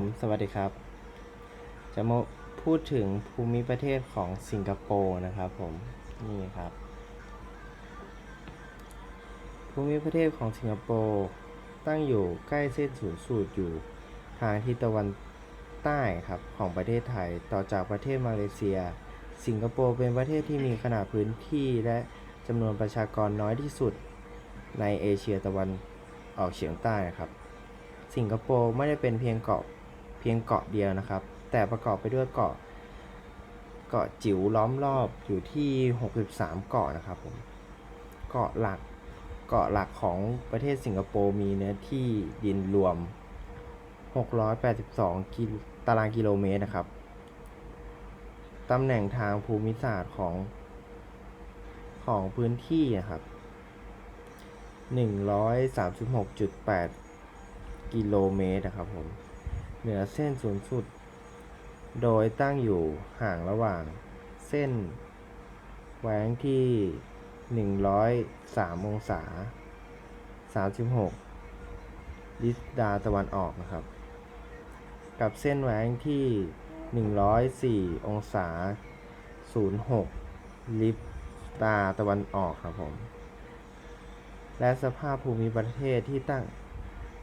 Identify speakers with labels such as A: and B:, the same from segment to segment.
A: ผมสวัสดีครับ จะมาพูดถึงภูมิประเทศของสิงคโปร์นะครับผม นี่ครับ ภูมิประเทศของสิงคโปร์ตั้งอยู่ใกล้เส้นศูนย์สูตรอยู่ทางทิศตะวันใต้ครับของประเทศไทยต่อจากประเทศมาเลเซีย สิงคโปร์เป็นประเทศที่มีขนาดพื้นที่และจำนวนประชากรน้อยที่สุดในเอเชียตะวันออกเฉียงใต้นะครับ สิงคโปร์ไม่ได้เป็นเพียงเกาะ เพียงเกาะเดียวนะครับ แต่ประกอบไปด้วยเกาะ เกาะจิ๋วล้อมรอบอยู่ที่ 63 เกาะนะครับผม เกาะหลัก เกาะหลักของประเทศสิงคโปร์มีเนื้อที่ดินรวม 682กิลตารางกิโลเมตรนะครับ ตำแหน่งทางภูมิศาสตร์ของของพื้นที่นะครับ136.8 กิโลเมตรนะครับผม เหนือเส้นศูนย์สุด โดยตั้งอยู่ห่างระหว่างเส้นแหวงที่ 103 องศา 36 ลิดาตะวันออกนะครับ กับเส้นแหวงที่ 104 องศา 06 ลิบดาตะวันออกครับผม และสภาพภูมิประเทศที่ตั้ง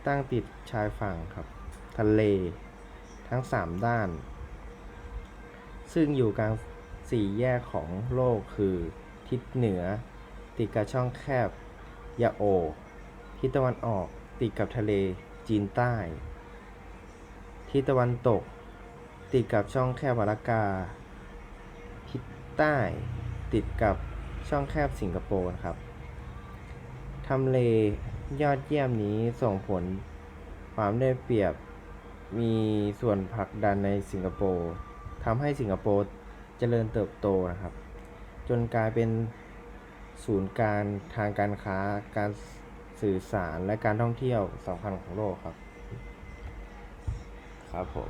A: ตั้งติดชายฝั่งครับ ทะเล ทั้ง 3 ด้าน ซึ่งอยู่กลางสี่แยกของโลกคือ ทิศเหนือ ติดกับช่องแคบยาโอ ทิศตะวันออกติดกับทะเลจีนใต้ ทิศตะวันตก ติดกับช่องแคบมาลากา ทิศใต้ติดกับช่องแคบสิงคโปร์นะครับ ทำเลยอดเยี่ยมนี้ส่งผลความได้เปรียบ มีส่วนผลักดันในสิงคโปร์ทำให้สิงคโปร์เจริญเติบโตนะครับ จนกลายเป็นศูนย์การทางการค้าการสื่อสารและการท่องเที่ยวสำคัญของโลกครับ ครับผม